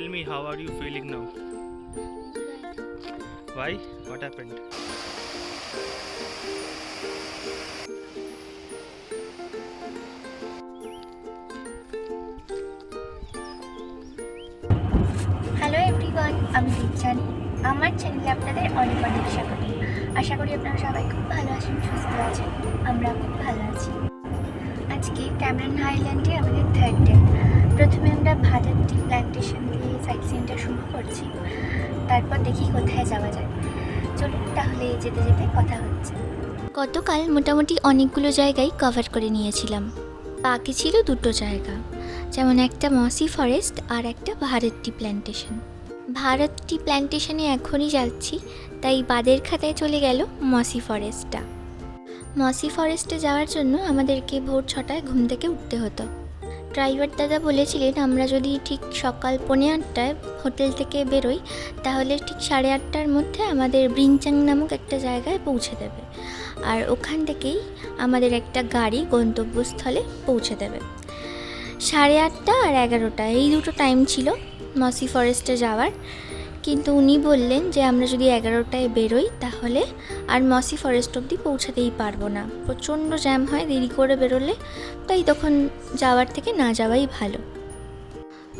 tell me how are you feeling now? Why? What happened? Hello everyone আমি দীপচান আমার চ্যানেলে আপনাদের অনেক অনেক স্বাগত আশা করি আপনারা সবাই খুব ভালো আছেন, সুস্থ আছেন আমরা খুব ভালো আছি আজকে ক্যামেরন হাইল্যান্ডে আমাদের থার্ড ডে প্রথমে আমরা ভাদারটি প্ল্যান্টেশন করছি। তারপর দেখি কোথায় যাওয়া যায়। চলুন তাহলে যেতে যেতে কথা হচ্ছে। গতকাল মোটামুটি অনেকগুলো জায়গায় কভার করে নিয়েছিলাম। বাকি ছিল দুটো জায়গা, যেমন একটা মসি ফরেস্ট আর একটা Bharat tea plantation Bharat tea প্ল্যান্টেশনে এখনই যাচ্ছি, তাই বাদের খাতায় চলে গেল মসি ফরেস্টটা মসি ফরেস্টে যাওয়ার জন্য আমাদেরকে ভোর ছটায় ঘুম থেকে উঠতে হতো। ড্রাইভার দাদা বলেছিলেন, আমরা যদি ঠিক সকাল পৌনে আটটায় হোটেল থেকে বেরোই, তাহলে ঠিক সাড়ে আটটার মধ্যে আমাদের ব্রিনচাং নামক একটা জায়গায় পৌঁছে দেবে। আর ওখান থেকেই আমাদের একটা গাড়ি গন্তব্যস্থলে পৌঁছে দেবে। সাড়ে আটটা আর এগারোটা, এই দুটো টাইম ছিল মসি ফরেস্টে যাওয়ার। কিন্তু উনি বললেন যে, আমরা যদি এগারোটায় বেরোই, তাহলে আর মসি ফরেস্ট অবধি পৌঁছাতেই পারব না। প্রচণ্ড জ্যাম হয়, দেরি করে বেরোলে, তাই তখন যাওয়ার থেকে না যাওয়াই ভালো।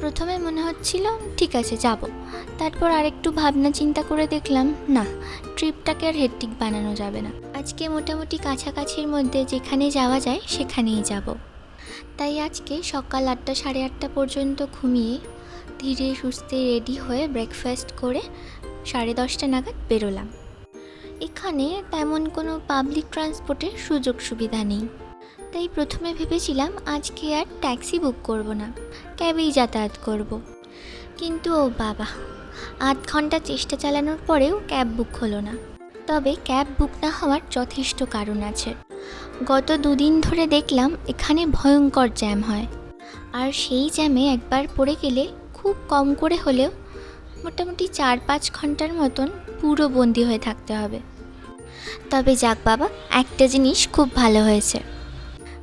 প্রথমে মনে হচ্ছিল, ঠিক আছে, যাব। তারপর আরেকটু ভাবনা চিন্তা করে দেখলাম, না, ট্রিপটাকে আর হেডটিক বানানো যাবে না। আজকে মোটামুটি কাছাকাছির মধ্যে যেখানে যাওয়া যায়, সেখানেই যাব। তাই আজকে সকাল আটটা সাড়ে আটটা পর্যন্ত ঘুমিয়ে ধীরে সুস্থে রেডি হয়ে ব্রেকফাস্ট করে সাড়ে দশটা নাগাদ বেরোলাম। এখানে তেমন কোনো পাবলিক ট্রান্সপোর্টের সুযোগ সুবিধা নেই। তাই প্রথমে ভেবেছিলাম আজকে আর ট্যাক্সি বুক করব না ক্যাবেই যাতায়াত করব। কিন্তু ও বাবা, আধ ঘণ্টা চেষ্টা চালানোর পরেও ক্যাব বুক হলো না। তবে ক্যাব বুক না হওয়ার যথেষ্ট কারণ আছে। গত দুদিন ধরে দেখলাম এখানে ভয়ঙ্কর জ্যাম হয়। আর সেই জ্যামে একবার পড়ে গেলে খুব কম করে হলেও মোটামুটি চার পাঁচ ঘণ্টার মতন পুরো বন্দি হয়ে থাকতে হবে। তবে যাক বাবা, একটা জিনিস খুব ভালো হয়েছে।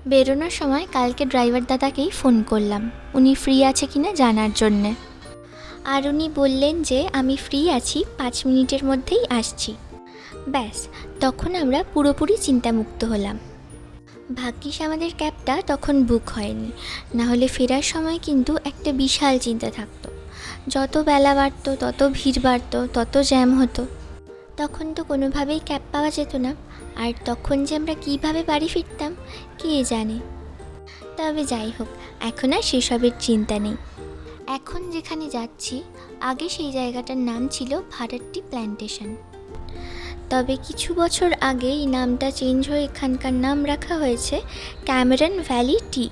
বেরোনোর সময় কালকে ড্রাইভার দাদাকেই ফোন করলাম। উনি ফ্রি আছে কিনা জানার জন্যে। আর উনি বললেন যে, আমি ফ্রি আছি, পাঁচ মিনিটের মধ্যেই আসছি। ব্যাস, তখন আমরা পুরোপুরি চিন্তামুক্ত হলাম। ভাগ্যিস আমাদের ক্যাবটা তখন বুক হয়নি। না হলে ফেরার সময় কিন্তু একটা বিশাল চিন্তা থাকতো। যত বেলা বাড়তো, তত ভিড় বাড়তো, তত জ্যাম হতো। তখন তো কোনোভাবেই ক্যাব পাওয়া যেত না। আর তখন যে আমরা কীভাবে বাড়ি ফিরতাম, কে জানে? তবে যাই হোক, এখন আর সেসবের চিন্তা নেই। এখন যেখানে যাচ্ছি, আগে সেই জায়গাটার নাম ছিল ভারতটি প্ল্যান্টেশন তবে কিছু বছর আগে এই নামটা চেঞ্জ হয়ে এখানকার নাম রাখা হয়েছে ক্যামেরন ভ্যালি টি।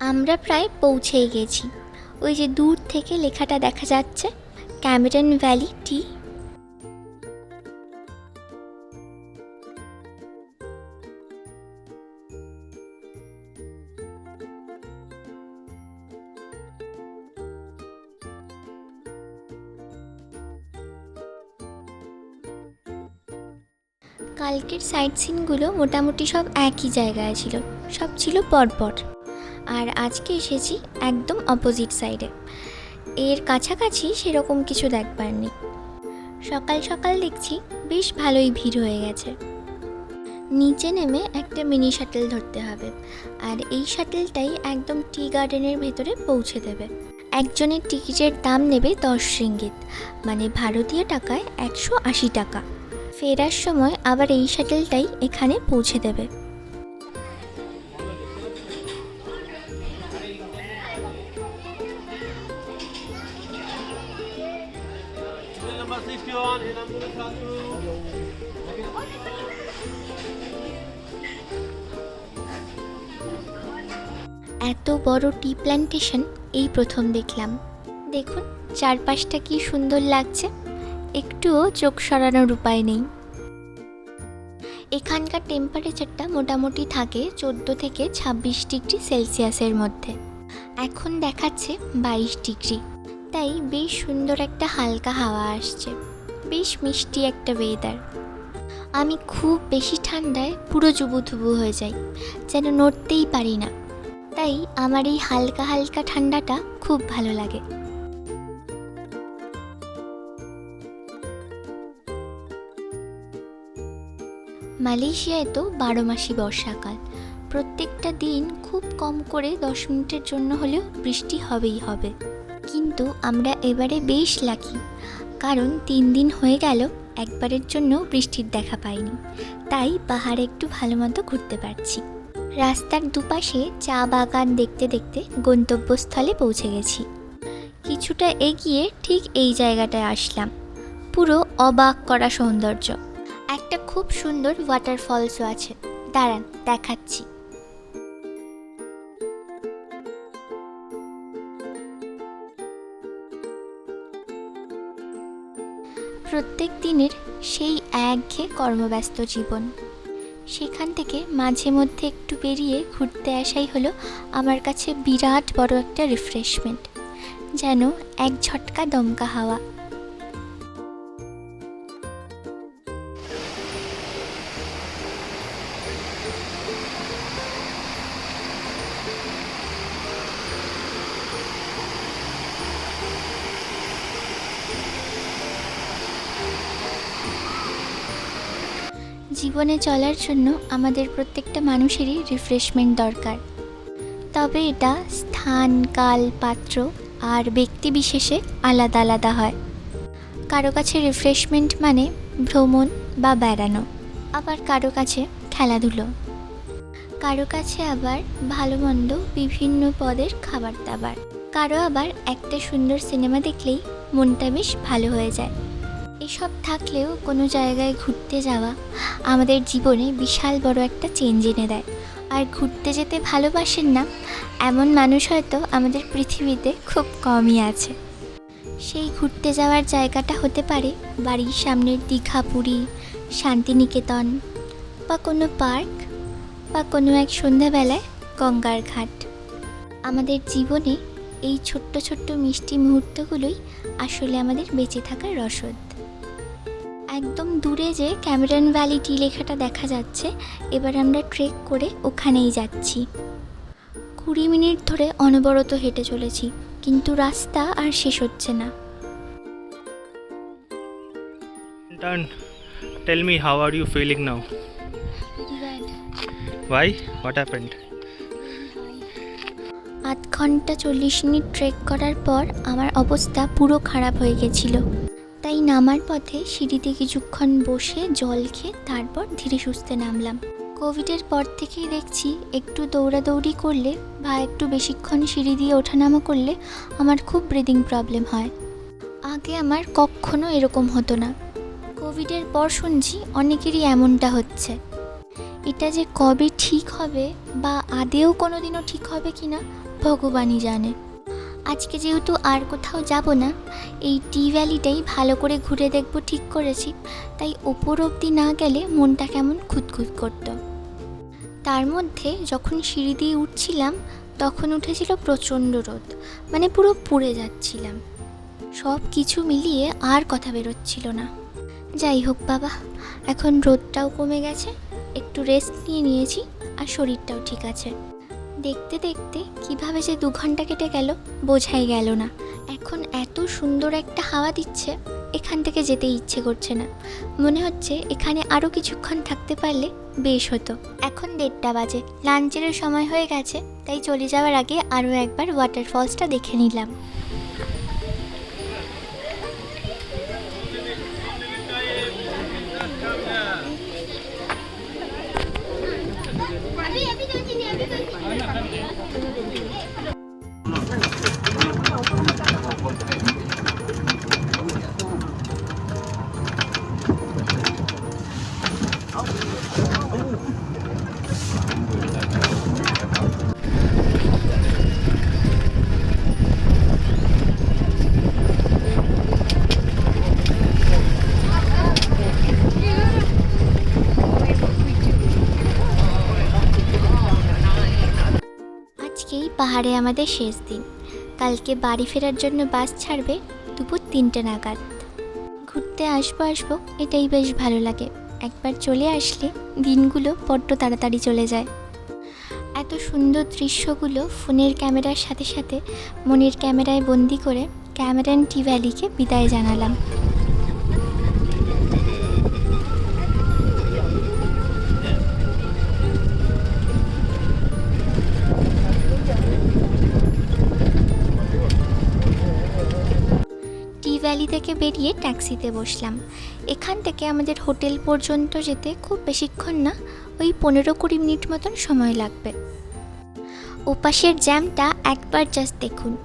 আমরা প্রায় পৌঁছেই গেছি। ওই যে দূর থেকে লেখাটা দেখা যাচ্ছে, ক্যামেরন ভ্যালি টি। কালকের সাইট সিনগুলো মোটামুটি সব একই জায়গায় ছিল। সব ছিল পরপর। আর আজকে এসেছি একদম অপোজিট সাইডে এর কাছাকাছি সেরকম কিছু দেখবার নেই। সকাল সকাল দেখছি বেশ ভালোই ভিড় হয়ে গেছে। নিচে নেমে একটা মিনি শাটেল ধরতে হবে। আর এই শাটেলটাই একদম টি গার্ডেনের ভেতরে পৌঁছে দেবে। একজনের টিকিটের দাম নেবে দশ রিঙ্গিত মানে ভারতীয় টাকায় একশো আশি টাকা। ফেরার সময় আবার এই শাটেলটাই এখানে পৌঁছে দেবে Number 61 in ambulance satu. এত বড় টি প্ল্যান্টেশন এই প্রথম দেখলাম দেখুন, চারপাশটা কি সুন্দর লাগছে একটুও চোখ সরানোর উপায় নেই। এখানকার টেম্পারেচারটা মোটামুটি থাকে চোদ্দ থেকে ছাব্বিশ ডিগ্রি সেলসিয়াসের মধ্যে। এখন দেখাচ্ছে বাইশ ডিগ্রি। তাই বেশ সুন্দর একটা হালকা হাওয়া আসছে। বেশ মিষ্টি একটা ওয়েদার আমি খুব বেশি ঠান্ডায় পুরো জুবুথুবু হয়ে যাই, যেন নড়তেই পারি না। তাই আমার এই হালকা হালকা ঠান্ডাটা খুব ভালো লাগে। মালয়েশিয়ায় তো বারো মাসই বর্ষাকাল। প্রত্যেকটা দিন খুব কম করে দশ মিনিটের জন্য হলেও বৃষ্টি হবেই হবে। কিন্তু আমরা এবারে বেশ লাকি কারণ তিন দিন হয়ে গেল, একবারের জন্য বৃষ্টির দেখা পাইনি। তাই পাহাড়ে একটু ভালো মতো ঘুরতে পারছি। রাস্তার দুপাশে চা বাগান দেখতে দেখতে গন্তব্যস্থলে পৌঁছে গেছি। কিছুটা এগিয়ে ঠিক এই জায়গাটায় আসলাম। পুরো অবাক করা সৌন্দর্য। একটা খুব সুন্দর ওয়াটারফলসও আছে। দাঁড়ান, দেখাচ্ছি। প্রত্যেক দিনের সেই একঘেয়ে কর্মব্যস্ত জীবন। সেখান থেকে মাঝে মধ্যে একটু বেরিয়ে ঘুরতে আসাই হলো আমার কাছে বিরাট বড় একটা রিফ্রেশমেন্ট যেন এক ঝটকা দমকা হাওয়া। জীবনে চলার জন্য আমাদের প্রত্যেকটা মানুষেরই রিফ্রেশমেন্ট দরকার। তবে এটা স্থান, কাল, পাত্র আর ব্যক্তি বিশেষে আলাদা আলাদা হয়। কারও কাছে রিফ্রেশমেন্ট মানে ভ্রমণ বা বেড়ানো, আবার কারও কাছে খেলাধুলো। কারও কাছে আবার ভালো মন্দ বিভিন্ন পদের খাবার দাবার। কারও আবার একটা সুন্দর সিনেমা দেখলেই মনটা বেশ ভালো হয়ে যায়। এসব থাকলেও কোনো জায়গায় ঘুরতে যাওয়া আমাদের জীবনে বিশাল বড় একটা চেঞ্জ এনে দেয়। আর ঘুরতে যেতে ভালোবাসেন না, এমন মানুষ হয়তো আমাদের পৃথিবীতে খুব কমই আছে। সেই ঘুরতে যাওয়ার জায়গাটা হতে পারে বাড়ির সামনের দীঘা পুরী, শান্তিনিকেতন বা কোনো পার্ক বা কোনো এক সন্ধ্যাবেলায় গঙ্গার ঘাট। আমাদের জীবনে এই ছোট্ট ছোট্ট মিষ্টি মুহূর্তগুলোই আসলে আমাদের বেঁচে থাকার রসদ। একদম দূরে যে ক্যামেরন ভ্যালি টি লেখাটা দেখা যাচ্ছে এবার আমরা ট্রেক করে ওখানেই যাচ্ছি কুড়ি মিনিট ধরে অনবরত হেঁটে চলেছি কিন্তু রাস্তা আর শেষ হচ্ছে না Done. Tell me, how are you feeling now? Why? What happened? আধ ঘণ্টা চল্লিশ মিনিট ট্রেক করার পর আমার অবস্থা পুরো খারাপ হয়ে গেছিল তাই নামার পথে সিঁড়িতে কিছুক্ষণ বসে জল খেয়ে তারপর ধীরে সুস্থে নামলাম। কোভিডের পর থেকেই দেখছি একটু দৌড়াদৌড়ি করলে বা একটু বেশিক্ষণ সিঁড়ি দিয়ে ওঠানামা করলে আমার খুব ব্রিদিং প্রবলেম হয়। আগে আমার কখনো এরকম হতো না। কোভিডের পর শুনছি অনেকেরই এমনটা হচ্ছে। এটা যে কবে ঠিক হবে বা আদেও কোনো দিনও ঠিক হবে কি না ভগবানই জানে। আজকে যেহেতু আর কোথাও যাব না, এই টি ভ্যালিটাই ভালো করে ঘুরে দেখব ঠিক করেছি। তাই ওপর অবধি না গেলে মনটা কেমন খুঁতখুত করতো। তার মধ্যে যখন সিঁড়ি দিয়ে উঠছিলাম, তখন উঠেছিল প্রচণ্ড রোদ মানে পুরো পুড়ে যাচ্ছিলাম। সব কিছু মিলিয়ে আর কথা বেরোচ্ছিল না। যাই হোক বাবা, এখন রোদটাও কমে গেছে, একটু রেস্ট নিয়ে নিয়েছি, আর শরীরটাও ঠিক আছে। দেখতে দেখতে কীভাবে যে দু ঘণ্টা কেটে গেল, বোঝাই গেল না। এখন এত সুন্দর একটা হাওয়া দিচ্ছে, এখান থেকে যেতে ইচ্ছে করছে না। মনে হচ্ছে এখানে আরও কিছুক্ষণ থাকতে পারলে বেশ হতো। এখন দেড়টা বাজে লাঞ্চের সময় হয়ে গেছে, তাই চলে যাওয়ার আগে আরও একবার ওয়াটারফলসটা দেখে নিলাম। পাহাড়ে আমাদের শেষ দিন। কালকে বাড়ি ফেরার জন্য বাস ছাড়বে দুপুর তিনটে নাগাদ। ঘুরতে আসব আসব এটাই বেশ ভালো লাগে। একবার চলে আসলে দিনগুলো বড্ড তাড়াতাড়ি চলে যায়। এত সুন্দর দৃশ্যগুলো ফোনের ক্যামেরার সাথে সাথে মনের ক্যামেরায় বন্দি করে ক্যামেরান টি ভ্যালিকে বিদায় জানালাম। থেকে বেরিয়ে ট্যাক্সিতে বসলাম। এখান থেকে আমাদের হোটেল পর্যন্ত যেতে খুব বেশিক্ষণ না, ওই পনেরো কুড়ি মিনিট মতন সময় লাগবে। ওপাশের জ্যামটা একবার জাস্ট দেখুন।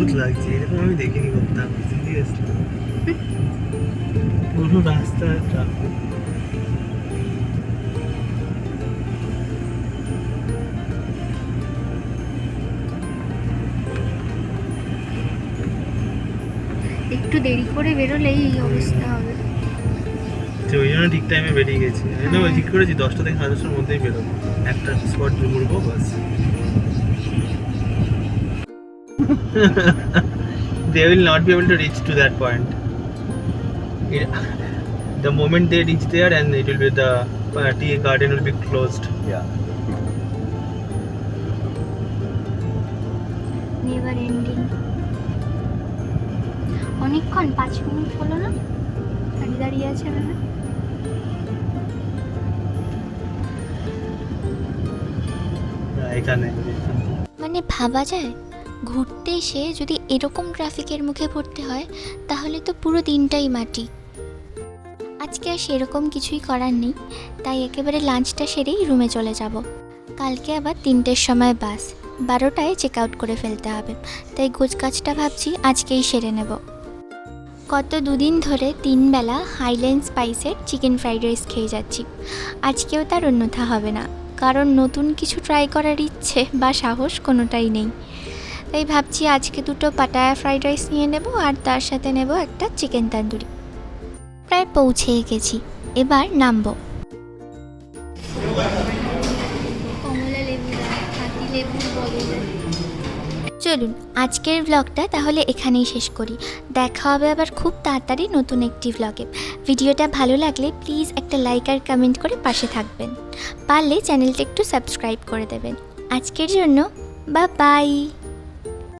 অদ্ভুত লাগছে এরকম আমি দেখিনি করতাম সিরিয়াসলি পুরো রাস্তা ট্রাফিক একটু দেরি করে বেরোলেই এই অবস্থা হবে। তো ওই জন্য ঠিক টাইমে বেরিয়ে গেছি। আমি তো ঠিক করেছি দশটা থেকে সাড়ে দশটার মধ্যেই বেরোবো। একটা স্পট ঘুরবো বাস। They will not be able to reach to that point. It, the moment they reach there, and it will be the uh, tea garden will be closed. Yeah. Never ending অনেকক্ষণ পাঁচ minute হলো না দাঁড়িয়ে দাঁড়িয়ে আছে না এখানে মানে ভাবা যায় ঘুরতে এসে যদি এরকম ট্রাফিকের মুখে পড়তে হয়, তাহলে তো পুরো দিনটাই মাটি। আজকে আর সেরকম কিছুই করার নেই, তাই একেবারে লাঞ্চটা সেরেই রুমে চলে যাব। কালকে আবার তিনটের সময় বাস, বারোটায় চেক আউট করে ফেলতে হবে, তাই গোছগাছটা ভাবছি আজকেই সেরে নেব। গত দুদিন ধরে তিনবেলা হাইল্যান্ড স্পাইসের চিকেন ফ্রাইড রাইস খেয়ে যাচ্ছি। আজকেও তার অন্যথা হবে না, কারণ নতুন কিছু ট্রাই করার ইচ্ছে বা সাহস কোনোটাই নেই। তাই ভাবছি আজকে দুটো পাটায়া ফ্রাইড রাইস নিয়ে নেব আর তার সাথে নেব একটা চিকেন তান্দুরি। প্রায় পৌঁছে গেছি। এবার নামবো। চলুন আজকের ব্লগটা তাহলে এখানেই শেষ করি। দেখা হবে আবার খুব তাড়াতাড়ি নতুন একটি ব্লগে ভিডিওটা ভালো লাগলে প্লিজ একটা লাইক আর কমেন্ট করে পাশে থাকবেন। পারলে চ্যানেলটা একটু সাবস্ক্রাইব করে দেবেন। আজকের জন্য বা বাই